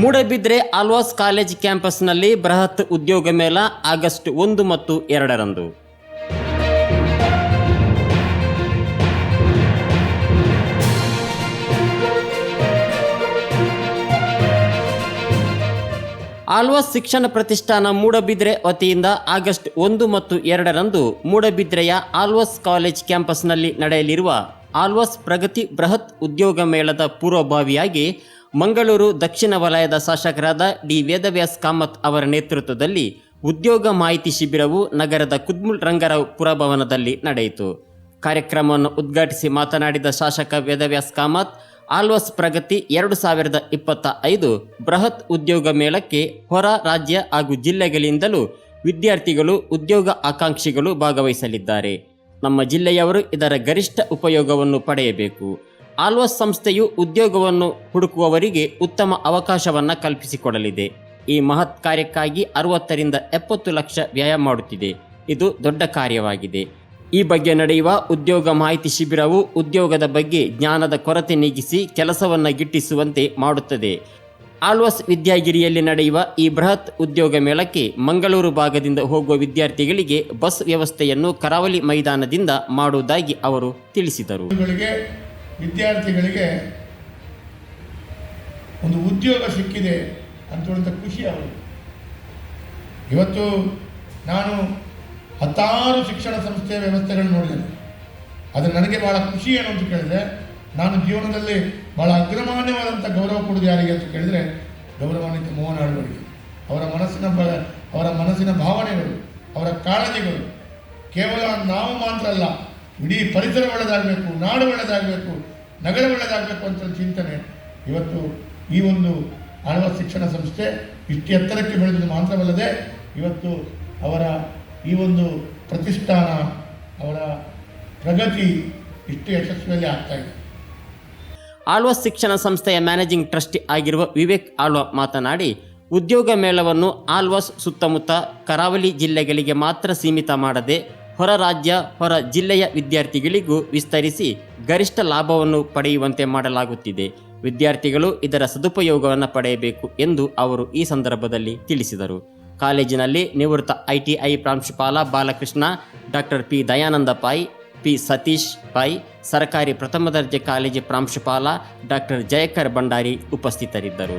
Moodbidri Alva's college ಕ್ಯಾಂಪಸ್ನಲ್ಲಿ ಬೃಹತ್ ಉದ್ಯೋಗ ಮೇಳ ಆಗಸ್ಟ್ ಒಂದು ಮತ್ತು ಎರಡರಂದು. ಆಲ್ವಾಸ್ ಶಿಕ್ಷಣ ಪ್ರತಿಷ್ಠಾನ ಮೂಡಬಿದ್ರೆ ವತಿಯಿಂದ ಆಗಸ್ಟ್ ಒಂದು ಮತ್ತು ಎರಡರಂದು ಮೂಡಬಿದ್ರೆಯ ಆಲ್ವಾಸ್ ಕಾಲೇಜ್ ಕ್ಯಾಂಪಸ್ನಲ್ಲಿ ನಡೆಯಲಿರುವ ಆಲ್ವಾಸ್ ಪ್ರಗತಿ ಬೃಹತ್ ಉದ್ಯೋಗ ಮೇಳದ ಪೂರ್ವಭಾವಿಯಾಗಿ ಮಂಗಳೂರು ದಕ್ಷಿಣ ವಲಯದ ಶಾಸಕರಾದ ಡಿ ವೇದವ್ಯಾಸ್ ಕಾಮತ್ ಅವರ ನೇತೃತ್ವದಲ್ಲಿ ಉದ್ಯೋಗ ಮಾಹಿತಿ ಶಿಬಿರವು ನಗರದ ಕುದ್ಮುಲ್ ರಂಗರಾವ್ ಪುರಭವನದಲ್ಲಿ ನಡೆಯಿತು. ಕಾರ್ಯಕ್ರಮವನ್ನು ಉದ್ಘಾಟಿಸಿ ಮಾತನಾಡಿದ ಶಾಸಕ ವೇದವ್ಯಾಸ್ ಕಾಮತ್ ಆಲ್ವಾಸ್ ಪ್ರಗತಿ ಎರಡು ಸಾವಿರದ ಇಪ್ಪತ್ತ ಐದು ಬೃಹತ್ ಉದ್ಯೋಗ ಮೇಳಕ್ಕೆ ಹೊರ ರಾಜ್ಯ ಹಾಗೂ ಜಿಲ್ಲೆಗಳಿಂದಲೂ ವಿದ್ಯಾರ್ಥಿಗಳು, ಉದ್ಯೋಗ ಆಕಾಂಕ್ಷಿಗಳು ಭಾಗವಹಿಸಲಿದ್ದಾರೆ. ನಮ್ಮ ಜಿಲ್ಲೆಯವರು ಇದರ ಗರಿಷ್ಠ ಉಪಯೋಗವನ್ನು ಪಡೆಯಬೇಕು. ಆಲ್ವಾಸ್ ಸಂಸ್ಥೆಯು ಉದ್ಯೋಗವನ್ನು ಹುಡುಕುವವರಿಗೆ ಉತ್ತಮ ಅವಕಾಶವನ್ನು ಕಲ್ಪಿಸಿಕೊಡಲಿದೆ. ಈ ಮಹತ್ ಕಾರ್ಯಕ್ಕಾಗಿ ಅರವತ್ತರಿಂದ ಎಪ್ಪತ್ತು ಲಕ್ಷ ವ್ಯಯ ಮಾಡುತ್ತಿದೆ. ಇದು ದೊಡ್ಡ ಕಾರ್ಯವಾಗಿದೆ. ಈ ಬಗ್ಗೆ ನಡೆಯುವ ಉದ್ಯೋಗ ಮಾಹಿತಿ ಶಿಬಿರವು ಉದ್ಯೋಗದ ಬಗ್ಗೆ ಜ್ಞಾನದ ಕೊರತೆ ನೀಗಿಸಿ ಕೆಲಸವನ್ನು ಗಿಟ್ಟಿಸುವಂತೆ ಮಾಡುತ್ತದೆ. ಆಳ್ವಾಸ್ ವಿದ್ಯಾಗಿರಿಯಲ್ಲಿ ನಡೆಯುವ ಈ ಬೃಹತ್ ಉದ್ಯೋಗ ಮೇಳಕ್ಕೆ ಮಂಗಳೂರು ಭಾಗದಿಂದ ಹೋಗುವ ವಿದ್ಯಾರ್ಥಿಗಳಿಗೆ ಬಸ್ ವ್ಯವಸ್ಥೆಯನ್ನು ಕರಾವಳಿ ಮೈದಾನದಿಂದ ಮಾಡುವುದಾಗಿ ಅವರು ತಿಳಿಸಿದರು. ವಿದ್ಯಾರ್ಥಿಗಳಿಗೆ ಒಂದು ಉದ್ಯೋಗ ಸಿಕ್ಕಿದೆ ಅಂತ ಖುಷಿ ಅವರು ಇವತ್ತು ನಾನು ಹತ್ತಾರು ಶಿಕ್ಷಣ ಸಂಸ್ಥೆಯ ವ್ಯವಸ್ಥೆಗಳನ್ನು ನೋಡಿದ್ದೇನೆ. ಅದು ನನಗೆ ಬಹಳ ಖುಷಿ ಏನು ಅಂತ ಕೇಳಿದ್ರೆ, ನಾನು ಜೀವನದಲ್ಲಿ ಬಹಳ ಅಗ್ರಮಾನ್ಯವಾದಂಥ ಗೌರವ ಕೊಡೋದು ಯಾರಿಗೆ ಅಂತ ಕೇಳಿದರೆ, ಗೌರವಾನ್ವಿತ ಮೋಹನ ಆಳ್ವರಿಗೆ ಅವರ ಮನಸ್ಸಿನ ಬ ಅವರ ಮನಸ್ಸಿನ ಭಾವನೆಗಳು, ಅವರ ಕಾಳಜಿಗಳು ಕೇವಲ ನಾವು ಮಾತ್ರ ಅಲ್ಲ, ಇಡೀ ಪರಿಸರ ಒಳ್ಳೆದಾಗಬೇಕು, ನಾಡು ಒಳ್ಳೆದಾಗಬೇಕು ನಗರ ಒಳ್ಳೆದಾಗಬೇಕು ಅಂತ ಚಿಂತನೆ. ಇವತ್ತು ಈ ಒಂದು ಆಳ್ವ ಶಿಕ್ಷಣ ಸಂಸ್ಥೆ ಇಷ್ಟು ಎತ್ತರಕ್ಕೆ ಬೆಳೆದು ಮಾತ್ರವಲ್ಲದೆ ಇವತ್ತು ಅವರ ಈ ಒಂದು ಪ್ರತಿಷ್ಠಾನ, ಅವರ ಪ್ರಗತಿ ಇಷ್ಟು ಯಶಸ್ವಿಯಲ್ಲಿ ಆಗ್ತಾ ಇದೆ. ಆಳ್ವಾಸ್ ಶಿಕ್ಷಣ ಸಂಸ್ಥೆಯ ಮ್ಯಾನೇಜಿಂಗ್ ಟ್ರಸ್ಟಿ ಆಗಿರುವ ವಿವೇಕ್ ಆಳ್ವ ಮಾತನಾಡಿ, ಉದ್ಯೋಗ ಮೇಳವನ್ನು ಆಳ್ವಾಸ್ ಸುತ್ತಮುತ್ತ ಕರಾವಳಿ ಜಿಲ್ಲೆಗಳಿಗೆ ಮಾತ್ರ ಸೀಮಿತ ಮಾಡದೆ ಹೊರ ರಾಜ್ಯ, ಹೊರ ಜಿಲ್ಲೆಯ ವಿದ್ಯಾರ್ಥಿಗಳಿಗೂ ವಿಸ್ತರಿಸಿ ಗರಿಷ್ಠ ಲಾಭವನ್ನು ಪಡೆಯುವಂತೆ ಮಾಡಲಾಗುತ್ತಿದೆ. ವಿದ್ಯಾರ್ಥಿಗಳು ಇದರ ಸದುಪಯೋಗವನ್ನು ಪಡೆಯಬೇಕು ಎಂದು ಅವರು ಈ ಸಂದರ್ಭದಲ್ಲಿ ತಿಳಿಸಿದರು. ಕಾಲೇಜಿನಲ್ಲಿ ನಿವೃತ್ತ ಐಟಿಐ ಪ್ರಾಂಶುಪಾಲ Balakrishna, doctor P Dayananda Pai P Satish Pai ಸರ್ಕಾರಿ ಪ್ರಥಮ ದರ್ಜೆ ಕಾಲೇಜು ಪ್ರಾಂಶುಪಾಲ ಡಾಕ್ಟರ್ ಜಯಕರ್ ಭಂಡಾರಿ ಉಪಸ್ಥಿತರಿದ್ದರು.